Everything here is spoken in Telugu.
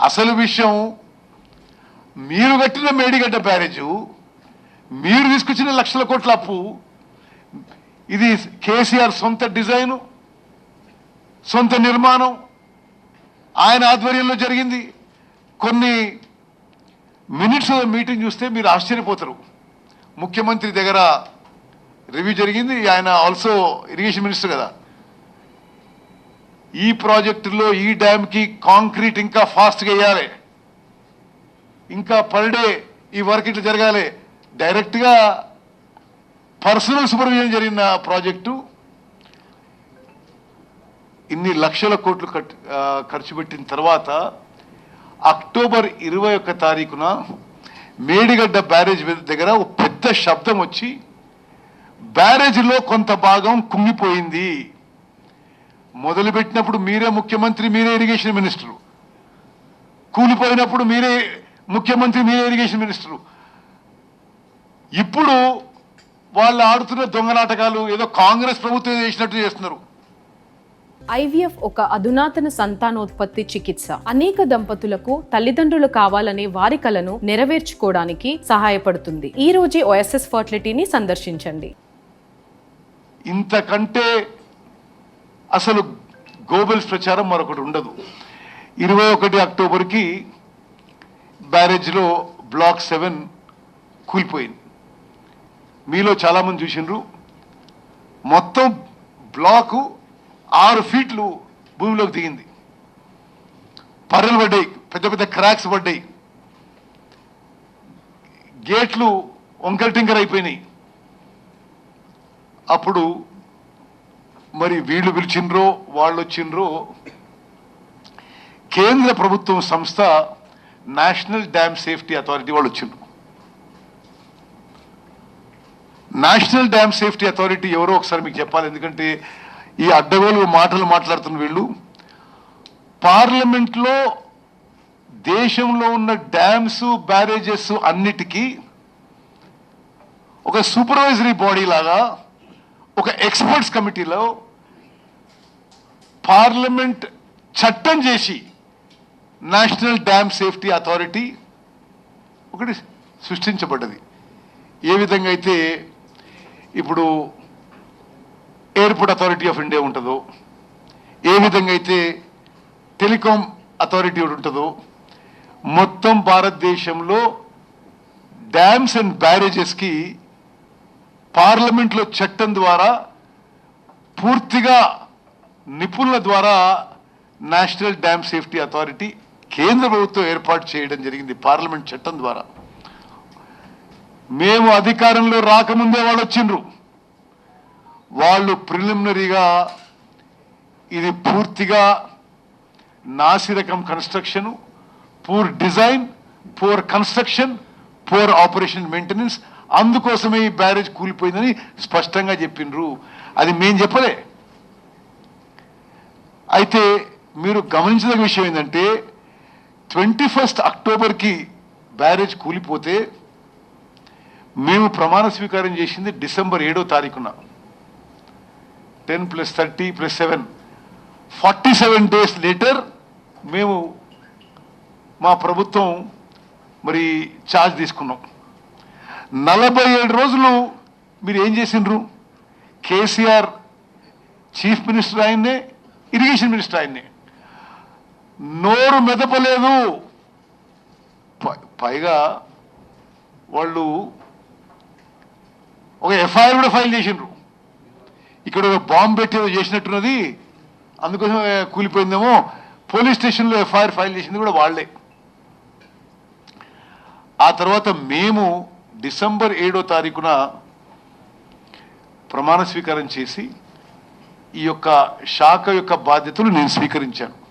అసలు విషయం మీరు కట్టిన మేడిగడ్డ బ్యారేజు మీరు తీసుకొచ్చిన లక్షల కోట్ల అప్పు ఇది కేసీఆర్ సొంత డిజైను సొంత నిర్మాణం ఆయన ఆధ్వర్యంలో జరిగింది. కొన్ని మినిట్స్ మీటింగ్ చూస్తే మీరు ఆశ్చర్యపోతారు. ముఖ్యమంత్రి దగ్గర రివ్యూ జరిగింది ఆయన ఆల్సో ఇరిగేషన్ మినిస్టర్ కదా. ఈ ప్రాజెక్టులో ఈ డ్యామ్కి కాంక్రీట్ ఇంకా ఫాస్ట్గా వేయాలి. ఇంకా పర్ డే ఈ వర్క్ ఇట్లా జరగాలి. డైరెక్ట్గా పర్సనల్ సూపర్విజన్ జరిగిన ప్రాజెక్టు. ఇన్ని లక్షల కోట్లు ఖర్చు పెట్టిన తర్వాత అక్టోబర్ ఇరవై ఒక్క తారీఖున మేడిగడ్డ బ్యారేజ్ దగ్గర ఒక పెద్ద శబ్దం వచ్చి బ్యారేజ్లో కొంత భాగం కుంగిపోయింది. మొదలుపెట్టినప్పుడు మీరే ముఖ్యమంత్రి మీరే ఇరిగేషన్ మినిస్టరు. కూలిపోయినప్పుడు మీరే ముఖ్యమంత్రి మీరే ఇరిగేషన్ మినిస్టరు. ఇప్పుడు వాళ్ళు ఆడుతున్న దొంగ నాటకాలు ఏదో కాంగ్రెస్ ప్రభుత్వం చేసినట్టు చేస్తున్నారు. ఐవీఎఫ్ ఒక అధునాతన సంతానోత్పత్తి చికిత్స. అనేక దంపతులకు తల్లిదండ్రులు కావాలనే వారి కలను నెరవేర్చుకోవడానికి సహాయపడుతుంది. ఈ రోజే ఓఎస్ఎస్ ఫర్టిలిటీని సందర్శించండి. ఇంతకంటే అసలు గోబెల్స్ ప్రచారం మరొకటి ఉండదు. ఇరవై ఒకటి అక్టోబర్కి బ్యారేజ్లో బ్లాక్ సెవెన్ కూలిపోయింది. మీలో చాలామంది చూసిండ్రు. మొత్తం బ్లాకు ఆరు ఫీట్లు భూమిలోకి దిగింది. పర్రలు పడ్డాయి పెద్ద పెద్ద క్రాక్స్ పడ్డాయి. గేట్లు వంకర టింకర్ అయిపోయినాయి. అప్పుడు మరి వీళ్ళు పిలిచిండ్రో వాళ్ళు వచ్చిండ్రో. కేంద్ర ప్రభుత్వం సంస్థ నేషనల్ డ్యామ్ సేఫ్టీ అథారిటీ వాళ్ళు వచ్చిండ్రు. నేషనల్ డ్యామ్ సేఫ్టీ అథారిటీ ఎవరో ఒకసారి మీకు చెప్పాలి ఎందుకంటే ఈ అడ్డగోలు మాటలు మాట్లాడుతున్న వీళ్ళు. పార్లమెంట్లో దేశంలో ఉన్న డ్యామ్స్ బ్యారేజెస్ అన్నిటికీ ఒక సూపర్వైజరీ బాడీ లాగా ఒక ఎక్స్పర్ట్స్ కమిటీలో పార్లమెంట్ చట్టం చేసి నేషనల్ డ్యామ్ సేఫ్టీ అథారిటీ ఒకటి సృష్టించబడ్డది. ఏ విధంగా అయితే ఇప్పుడు ఎయిర్పోర్ట్ అథారిటీ ఆఫ్ ఇండియా ఉంటుందో ఏ విధంగా అయితే టెలికాం అథారిటీ ఒకటి ఉంటుందో మొత్తం భారతదేశంలో డ్యామ్స్ అండ్ బ్యారేజెస్కి పార్లమెంట్లో చట్టం ద్వారా పూర్తిగా నిపుణుల ద్వారా నేషనల్ డ్యామ్ సేఫ్టీ అథారిటీ కేంద్ర ప్రభుత్వం ఏర్పాటు చేయడం జరిగింది పార్లమెంట్ చట్టం ద్వారా. మేము అధికారంలో రాకముందే వాళ్ళు వచ్చిండ్రు. వాళ్ళు ప్రిలిమినరీగా ఇది పూర్తిగా నాసిరకం construction poor design poor construction poor operation maintenance అందుకోసమే ఈ బ్యారేజ్ కూలిపోయిందని స్పష్టంగా చెప్పిండ్రు. అది మేము చెప్పలే. అయితే మీరు గమనించదగిన విషయం ఏంటంటే ట్వంటీ ఫస్ట్ అక్టోబర్కి బ్యారేజ్ కూలిపోతే మేము ప్రమాణ స్వీకారం చేసింది డిసెంబర్ ఏడో తారీఖున. Ten plus thirty plus seven. Forty seven days later మేము మా ప్రభుత్వం మరి ఛార్జ్ తీసుకున్నాం. నలభై ఏడు రోజులు మీరు ఏం చేసిండ్రు? కేసీఆర్ చీఫ్ మినిస్టర్ ఆయన్నే ఇరిగేషన్ మినిస్టర్ ఆయన్ని. నోరు మెదపలేదు. ప- పైగా వాళ్ళు ఒక ఎఫ్ఐఆర్ కూడా ఫైల్ చేసిండ్రు. ఇక్కడ ఒక బాంబు పెట్టి చేసినట్టున్నది. అందుకోసం కూలిపోయిందేమో. పోలీస్ స్టేషన్లో ఎఫ్ఐఆర్ ఫైల్ చేసింది కూడా వాళ్ళే. ఆ తర్వాత మేము డిసెంబర్ ఏడో తారీఖున ప్రమాణ స్వీకారం చేసి ఈ యొక్క శాఖ యొక్క బాధ్యతలు నేను స్వీకరించాను.